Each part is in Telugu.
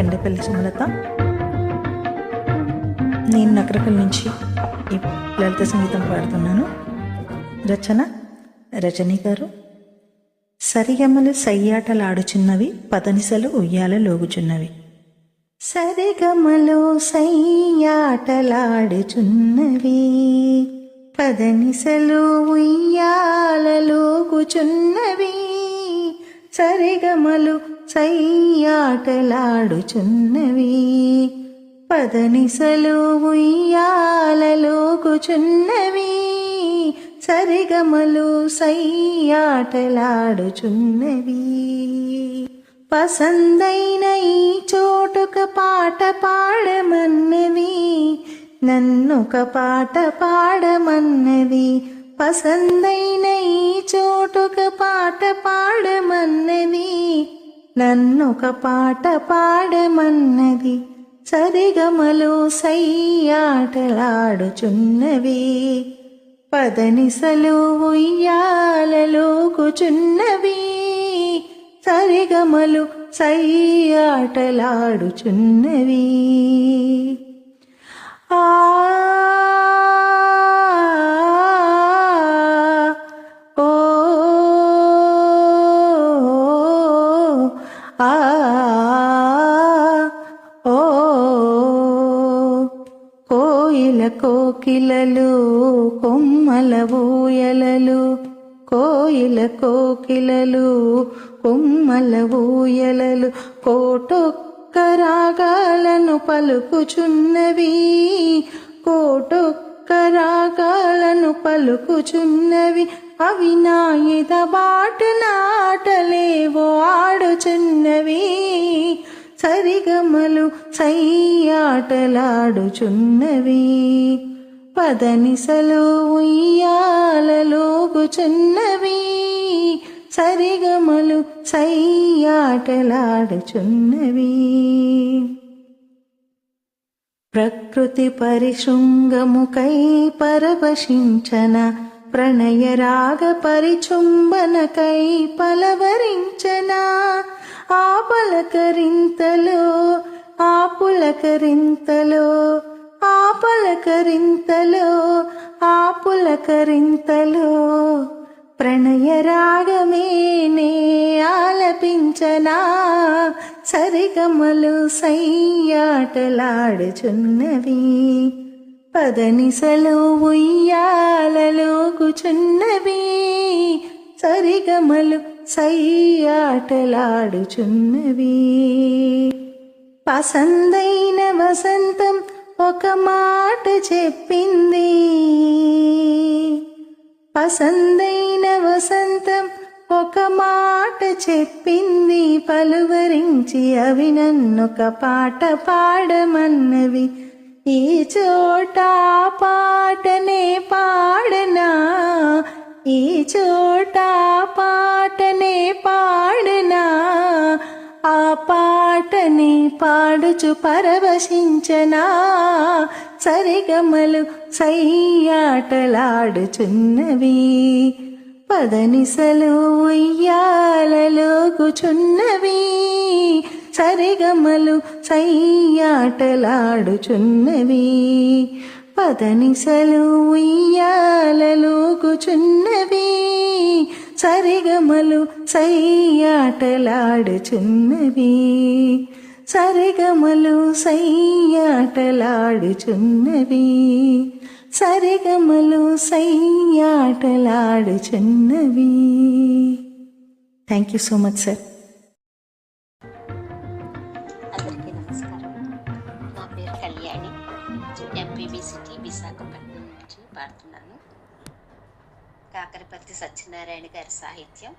నా పేరు సుమలత. నేను నకరకల్ నుంచి ఈ లలిత సంగీతం పాడుతున్నాను. రచన రజనీ గారు. సరిగమలు సయ్యాటలాడుచున్నవి పదనిసలు ఉయ్యాల లోగుచున్నవి. సరిగమలు సయ్యాటలాడుచున్నవి పదనిసలు ఉయ్యాలలోగుచున్నవి సరిగమలు సయ్యాటలాడుచున్నవి. పదనిసలు ఉయ్యాలలోకుచున్నవి సరిగమలు సయ్యాటలాడుచున్నవి. పసందైన ఈ చోటుక పాట పాడమన్నవి నన్నొక పాట పాడమన్నవి పసందైన ఈ చోటుక పాట పాడమన్నది. నన్నొక పాట పాడమన్నది. సరిగమలు సయ్యాటలాడుచున్నవి. పదనిసలు ఉయ్యాలలోకుచున్నవి సరిగమలు సయ్యాటలాడుచున్నవి. ఆ కోకిలలు కొమ్మల ఊయలలు కోయిల కోకిలలు కొమ్మల ఊయలలు కోటొక్క రాగాలను పలుకుచున్నవి కోటొక్క రాగాలను పలుకుచున్నవి అవి నా ఇద బాటు నాటలేవో ఆడుచున్నవి. సరిగమలు సయ్యాటలాడుచున్నవి. పదనిసలో ఉయ్యాలలోగుచున్నవి సరిగమలు సయ్యాటలాడుచున్నవి. ప్రకృతి పరిశృంగముకై పరవశించన ప్రణయ రాగ పరిచుంబనకై పలవరించన. ఆపలకరింతలో ఆపులకరింతలో ఆ పులకరింతలో ఆ పలకరింతలో ఆ పులకరింతలో ప్రణయ రాగమేనే ఆలపించనా? సరిగమలు సయ్యాటలాడుచున్నవి పదనిసలు ఉయ్యాలలోకుచున్నవి సరిగమలు సయ్యాటలాడుచున్నవి. పసందైన వసంతం ఒక మాట చెప్పింది. పసందైన వసంతం ఒక మాట చెప్పింది. పలువరించి అవి నన్నొక పాట పాడమన్నవి. ఈ చోట పాటనే పాడనా? ఈ చోట పాటనే పాడనా? ఆ పాటని పాడుచు పరవశించనా? సరిగమలు సయ్యాటలాడుచున్నవి. పదనిసలు ఉయ్యాలలోగుచున్నవి. సరిగమలు సయ్యాటలాడుచున్నవి. పదనిసలు ఉయ్యాలలోగుచున్నవి. సరిగమలు సయ్యాటలాడుచున్నవి. సరిగమలు సయ్యాటలాడుచున్నవి. సరిగమలు సయ్యాటలాడుచున్నవి. Thank you so much sir Satyanarayana గారి సాహిత్యం.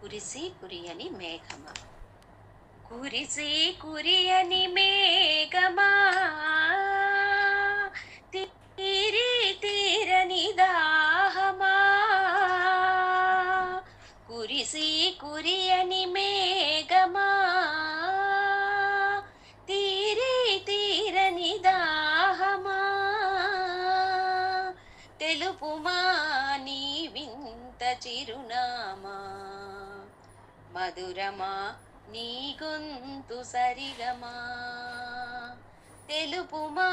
కురిసి కురియని మేఘమ. కురిసి కురియని మేఘమా. తీరి తీరని దాహమా. కురిసి కురియ మధురమా? నీ గొంతు సరిగమా? తెలుపుమా?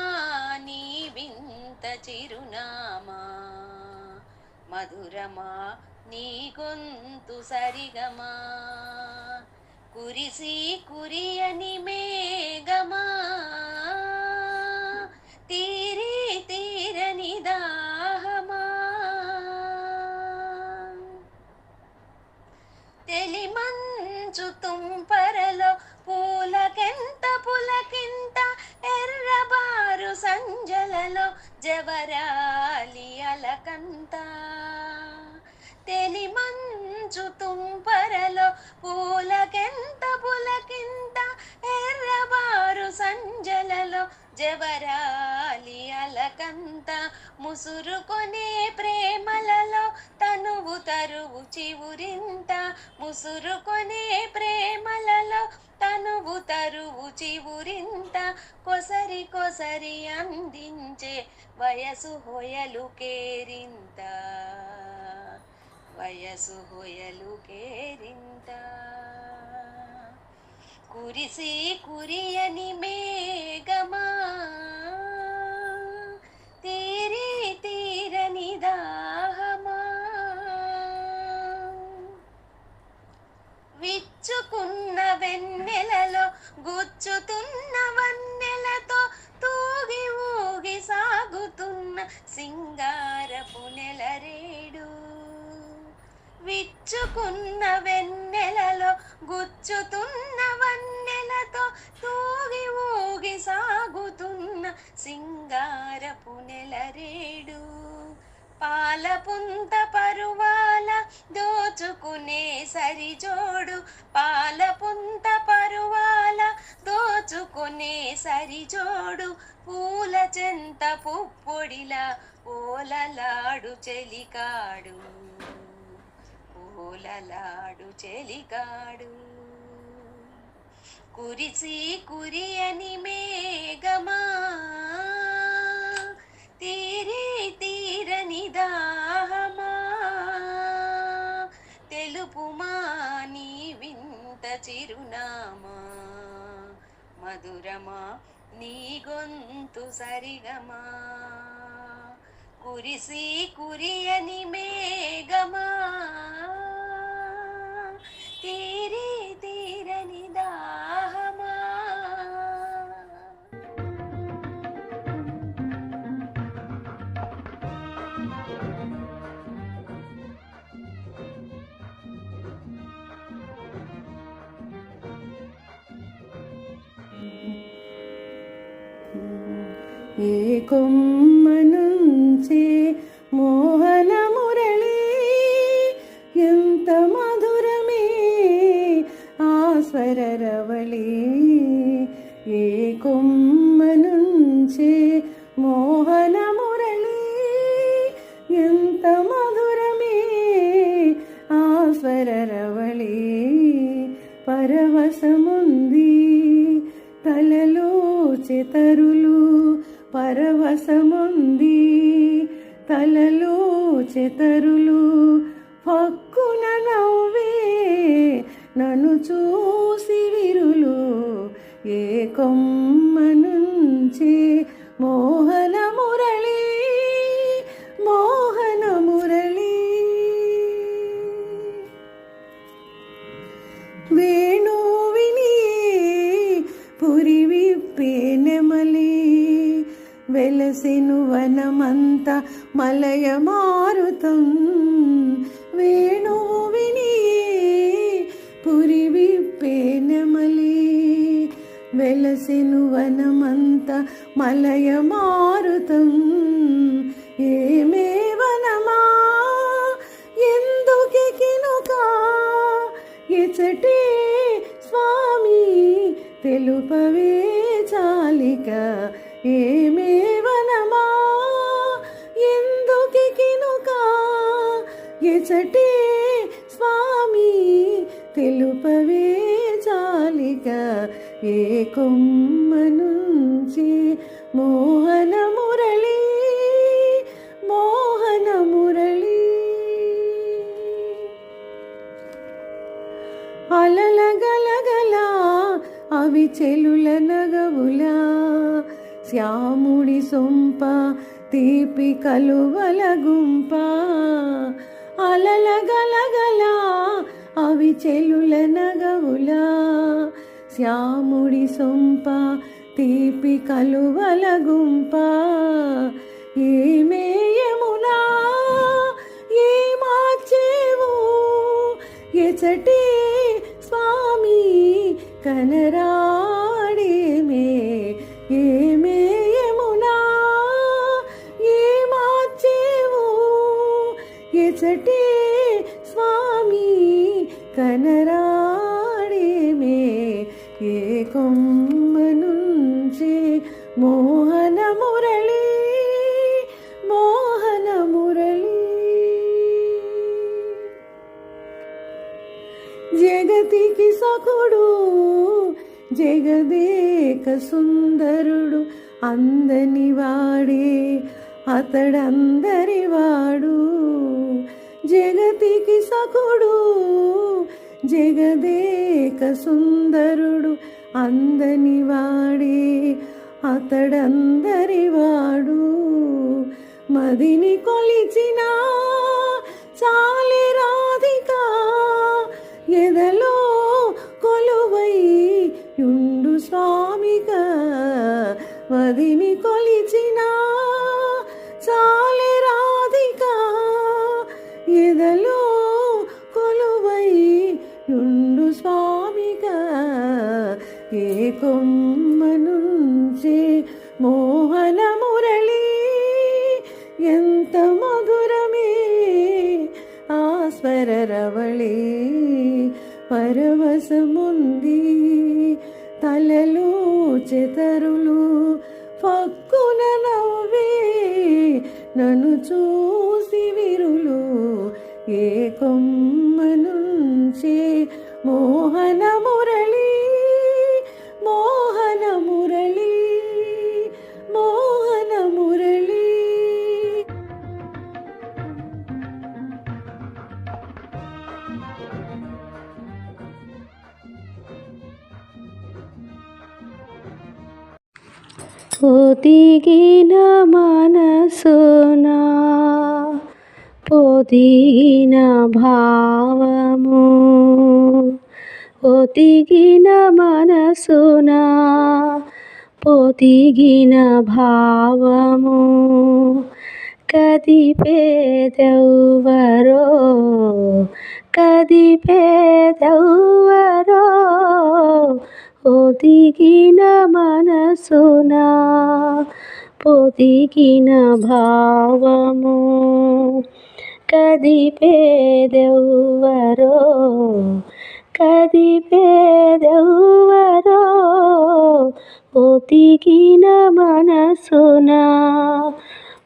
నీ వింత చిరునామా? మధురమా? నీ గొంతు సరిగమా? కురిసి కురియని మేఘమా? తీ మంచు తుంపరలో పూలకెంత పులకింత? ఎర్రబారు సంజలలో జవరాలి అలకంత. తెలిమంచు తుంపరలో పూలకెంత పులకింత? ఎర్రబారు సంజలలో జవరాలి అలకంత ముసురుకొనే ప్రేమలలో తనువు తరువు చివురింత. ముసురుకొనే ప్రేమలలో తనువు తరువు చివురింత. కొసరి కొసరి అందించే వయసు హొయలు కేరింత. వయసు హొయలు కేరింత. కురిసి కురియని మేఘమా గుచ్చుకున్న వెన్నెలలో గుచ్చుతున్న వన్నెలతో తూగి ఊగి సాగుతున్న సింగారపు నెలరేడు విచ్చుకున్న వెన్నెలలో గుచ్చుతున్న వన్నెలతో తూగి ఊగి సాగుతున్న సింగారపు నెలరేడు పాలపుంత చెంత పుప్పొడిలా ఓలలాడు చెలికాడు. ఓలలాడు చెలికాడు. కురిసి కురియని మేఘమా తీరే తీరని దాహమా. తెలుపుమా నీ వింత చిరునామా మధురమా నీ గొంతు సరిగమా? కురిసి కురియని మేఘమా? తీరి ఏ వెలసెను వనమంత మలయ మారుతం వేణువిని పురి విప్పేనమలి వెలసిను వనమంత మలయ ఎచటే స్వామి తెలుపవే చాలిక. ఏ కొమ్మ నుంచి మోహన మురళి మోహన మురళి అలలగలగల అవి చెలుల నగవులా శ్యాముడి సొంప తీపి కలువ తీపి కలువల గుంప ఏమేయమునా ఏ మార్చేవు? ఎచటి స్వామి కనరా జగదేక సుందరుడు అందని వాడే అతడందరి వాడు. జగతికి సకుడు జగదేక సుందరుడు అందని వాడే అతడందరి వాడు. మదిని కొలిచిన చాలి రాధిక ఎదలో స్వామిగా స్వామిక కొలిచిన చాలే రాధిక ఎదలో కొలువై యుండు స్వామిగా ఏ కొమ్మ పొదిగిన మనసునా పొదిగిన భావము పొదిగిన మనసునా పొదిగిన భావము. కదిపేదెవ్వరో కదిపేదెవ్వరో పొదిగిన మనసున పొదిగిన భావము కదిపేదెవ్వరో కదిపేదెవ్వరో పొదిగిన మనసున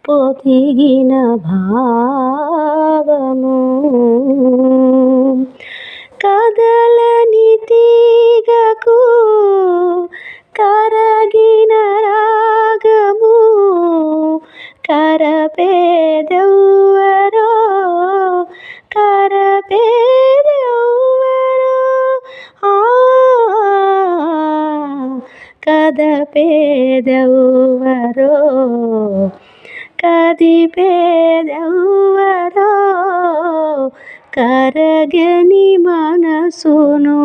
పొదిగిన భావము. కదలని తీగకు కరగిన రాగము. కరపేదెవ్వరో కరపేదెవ్వరో ఆ కదపేదెవ్వరో కదిపేదెవ్వరో కరగని మనసును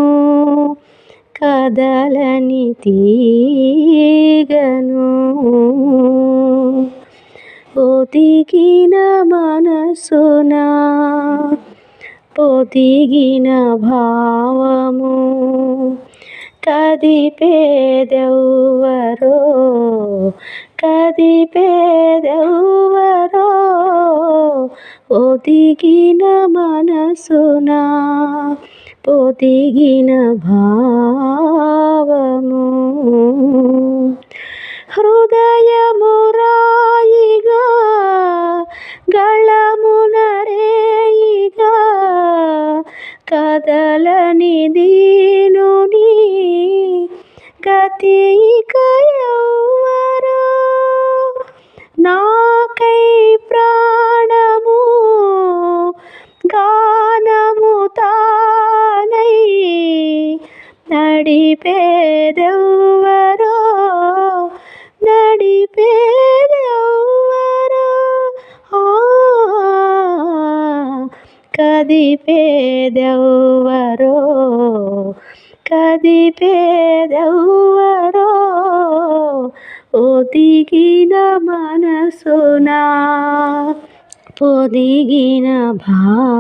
కదలని తీగను. ఒదిగిన మనసున పొదిగిన భావము కదిపేదెవ్వరో కదిపేదెవ్వరో ఒదిగిన మనసునా పొదిగిన భా నడిపేదెవ్వరో నడిపేదెవ్వరో? ఆ, కదిపేదెవ్వరో? కదిపేదెవ్వరో? ఒదిగిన మనసునా? పొదిగిన భావము?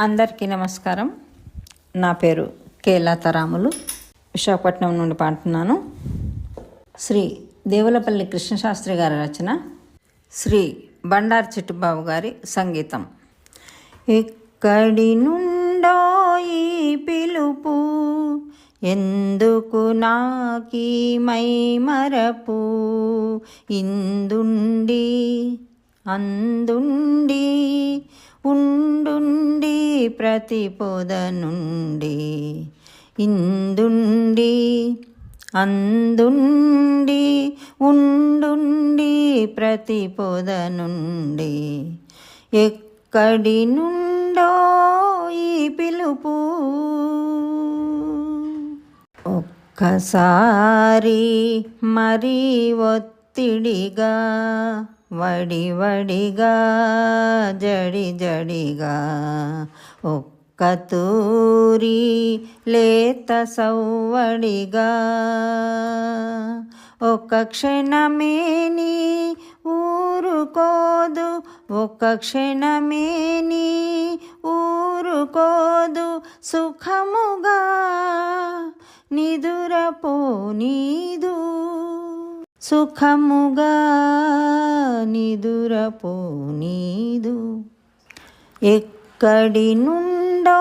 అందరికీ నమస్కారం. నా పేరు కేలాతారాములు. విశాఖపట్నం నుండి పాడుతున్నాను. శ్రీ దేవులపల్లి కృష్ణశాస్త్రి గారి రచన శ్రీ బండారు చిట్టుబాబు గారి సంగీతం. ఇక్కడి నుండో ఈ పిలుపు ఎందుకు నాకీ మై మరపు? ఇందుండి అందుండి ఉండుండి ప్రతి పొద నుండి ఇందుండి అందుండి ఉండుండి ప్రతి పొద నుండి. ఎక్కడి నుండో ఈ పిలుపు? ఒక్కసారి మరీ ఒత్తిడిగా వడి వడిగా జడి జడిగా. ఒక్క తూరి లేత సౌవడిగా. ఒక క్షణమేని ఊరుకోదు ఒక క్షణమేని ఊరుకోదు సుఖముగా. నిదురపో నీదు సుఖముగా నిదురపో నీదు. ఎక్కడి నుండో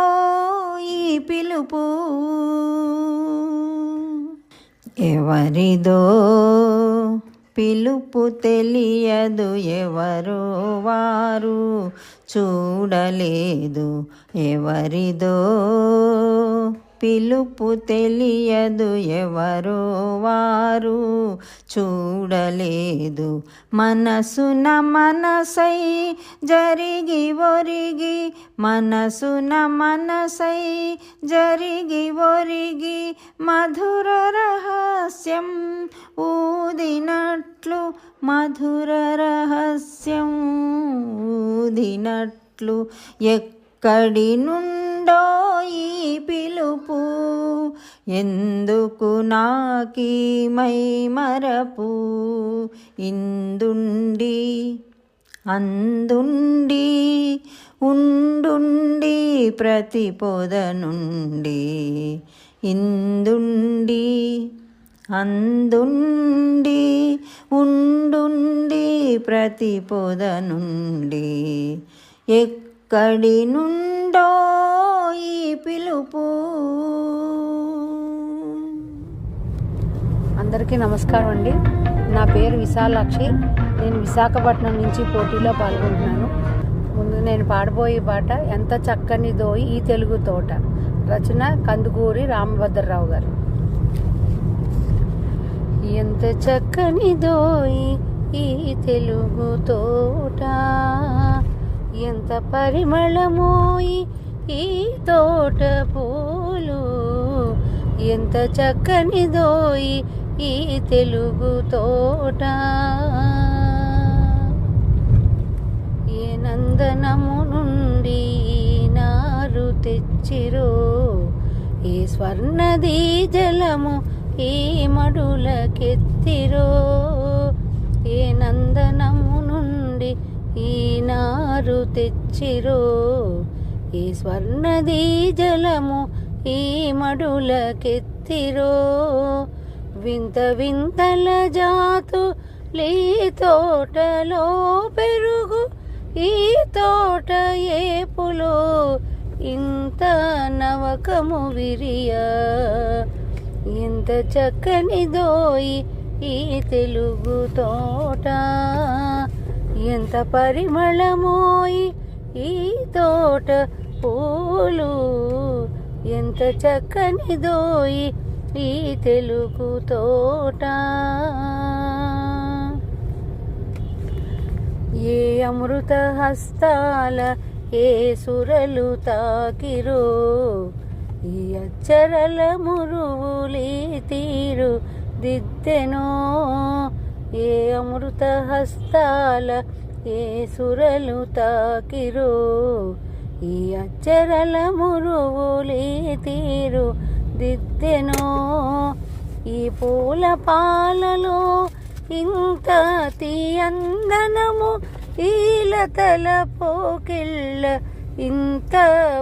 ఈ పిలుపు? ఎవరిదో పిలుపు తెలియదు ఎవరో వారు చూడలేదు. ఎవరిదో పిలుపు తెలియదు ఎవరో వారు. చూడలేదు మనసున మనసై జరిగి ఒరిగి. మనసున మనసై జరిగి ఒరిగి. మధుర రహస్యం ఊదినట్లు మధుర రహస్యం ఊదినట్లు. ఎక్కడి నుండో ఈ పిలుపు? ఎందుకు నాకీ మై మరపు? ఇందుండి అందుండి ఉండుండి ప్రతి పొద నుండి. ఇందుండి అందుండి ఉండుండి ప్రతి పొద నుండి. ఎక్కడి నుండో ఈ పిలుపు? అందరికీ నమస్కారం అండి. నా పేరు విశాలాక్షి. నేను విశాఖపట్నం నుంచి పోటీలో పాల్గొంటున్నాను. ముందు నేను పాడబోయే పాట ఎంత చక్కని దోయి ఈ తెలుగు తోట. రచన కందుకూరి రామభద్రరావు గారు. ఎంత చక్కని దోయి ఈ తెలుగు తోట. ఎంత పరిమళమోయి ఈ తోట పూలు? ఎంత చక్కని దోయి ఈ తెలుగు తోట? ఏ నందనము నుండి నారు తెచ్చిరో? ఏ స్వర్ణదీ జలము ఈ మడులకెత్తిరో? ఏ నందనము నుండి ఈ నారు తెచ్చిరో ఈ స్వర్ణదీ జలము ఈ మడులకెత్తిరో. వింత వింతల జాతు లీ తోటలో పెరుగు ఈ తోట ఏపులో ఇంత నవకము విరియ. ఎంత చక్కని దోయి ఈ తెలుగు తోట ఎంత పరిమళమోయి ఈ తోట పూలు ఎంత చక్కని దోయి ఈ తెలుగు తోట. ఏ అమృత హస్తాల ఏ సురలు తాకిరో ఈ అచ్చరల మురువులి తీరు దిద్దెనో. ఏ అమృత హస్తాల ఏ సురలు తాకిరో ఈ అచ్చరల మురువులి తీరు దిద్దెనో. ఈ పూల పాలలో ఇంత తీయందనము ఈలతల పోకిళ్ళ ఇంత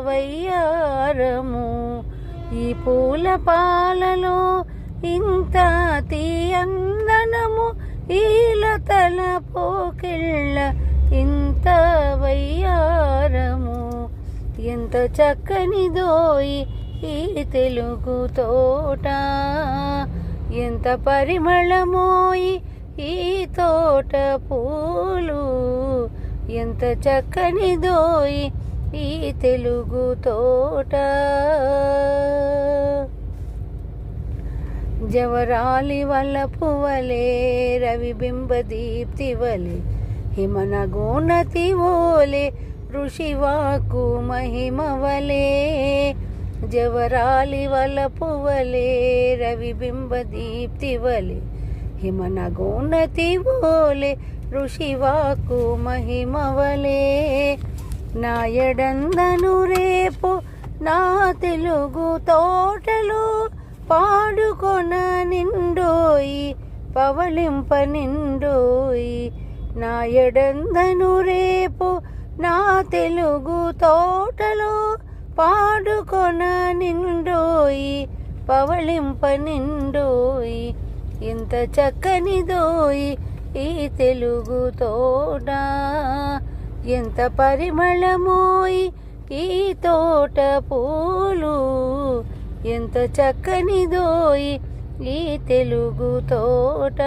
వయ్యారము. ఈ పూల పాలలో ఇంత తీయందనము ఈల తల పోకిళ్ళ ఇంత వయ్యారము. ఎంత చక్కనిదోయి ఈ తెలుగు తోట. ఎంత పరిమళమోయి ఈ తోట పూలు. ఎంత చక్కనిదోయి ఈ తెలుగు తోట. జవరాలి వల్ల పువ్వలే రవిబింబ దీప్తి వలే హిమన గోనతి ఓలే ఋషివాకు మహిమ వలే. జవరాలి వల్ల పువ్వలే రవిబింబ దీప్తి వలే హిమన గోనతి ఓలే ఋషివాకు మహిమ వలే. నాయడందను రేపు నా తెలుగు తోటలో పాడుకొన నిండోయి పవళింప నిండోయి నా ఎడందను రేపు నా తెలుగు తోటలో పాడుకొన నిండోయి పవళింప నిండోయి ఎంత చక్కనిదోయి ఈ తెలుగు తోట ఎంత పరిమళమోయి ఈ తోట పూలు? ఎంత చక్కనిదోయి ఈ తెలుగు తోట.